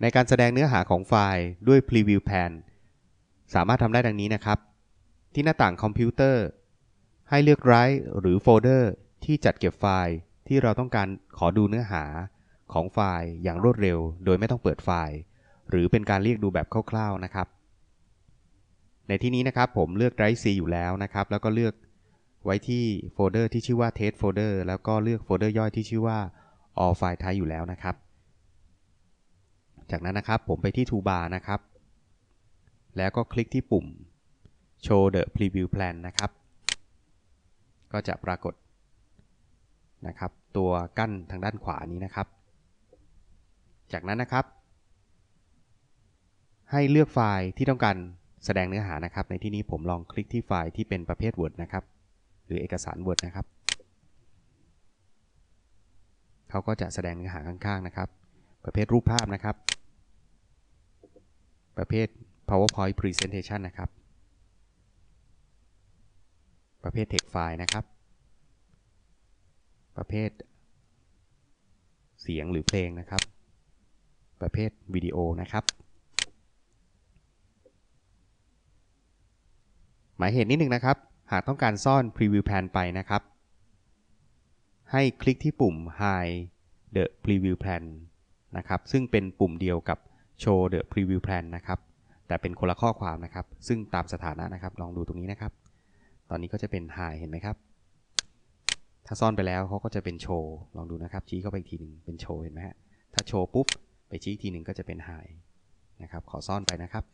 ในการแสดงเนื้อหาของไฟล์ด้วย Preview Pan สามารถทำได้ดังนี้นะครับ ที่หน้าต่างคอมพิวเตอร์ ให้เลือก Write หรือโฟลเดอร์ที่จัดเก็บไฟล์ที่เราต้องการขอดูเนื้อหาของไฟล์อย่างรวดเร็ว โดยไม่ต้องเปิดไฟล์ หรือเป็นการเรียกดูแบบคร่าวๆนะครับ ในที่นี้นะครับผมเลือก Drive C อยู่แล้วนะครับ แล้วก็เลือกไว้ที่โฟลเดอร์ที่ชื่อว่า Test Folder แล้วก็เลือกโฟลเดอร์ย่อยที่ชื่อว่า All File Type อยู่แล้วนะครับ จากนั้นนะครับผมไปที่ Toolbar นะครับ แล้วก็คลิกที่ปุ่ม Show the Preview Plan นะครับ ก็จะปรากฏนะครับ ตัวกั้นทางด้านขวานี้นะครับ จากนั้นนะครับ ให้เลือกไฟล์ที่ต้องการแสดงเนื้อหานะครับ ในที่นี้ผมลองคลิกที่ไฟล์ที่เป็นประเภท Word นะครับ หรือเอกสาร Word นะครับเขาก็จะแสดงเนื้อหาข้างๆนะครับ ประเภทรูปภาพนะครับ ประเภท PowerPoint Presentation นะครับ ประเภท Text File นะครับ ประเภท เสียงหรือเพลงนะครับ ประเภทวิดีโอนะครับ หมายเหตุนิดนึงนะครับ หากต้องการซ่อน Preview Plan ไปนะครับ ให้คลิกที่ปุ่ม Hide the Preview Plan นะครับ ซึ่งเป็นปุ่มเดียวกับ Show the Preview Plan นะครับ แต่เป็นคนละข้อความนะครับ ซึ่งตามสถานะนะครับ ลองดูตรงนี้นะครับ ตอนนี้ก็จะเป็น Hide เห็นไหมครับ ถ้าซ่อนไปแล้วเขาก็จะเป็นโชว์ ลองดูนะครับ ชี้เข้าไปอีกทีหนึ่งเป็นโชว์เห็นไหมฮะ ถ้าโชว์ปุ๊บ ไปชี้ทีหนึ่งก็จะเป็น Hide นะครับ ขอซ่อนไปนะครับ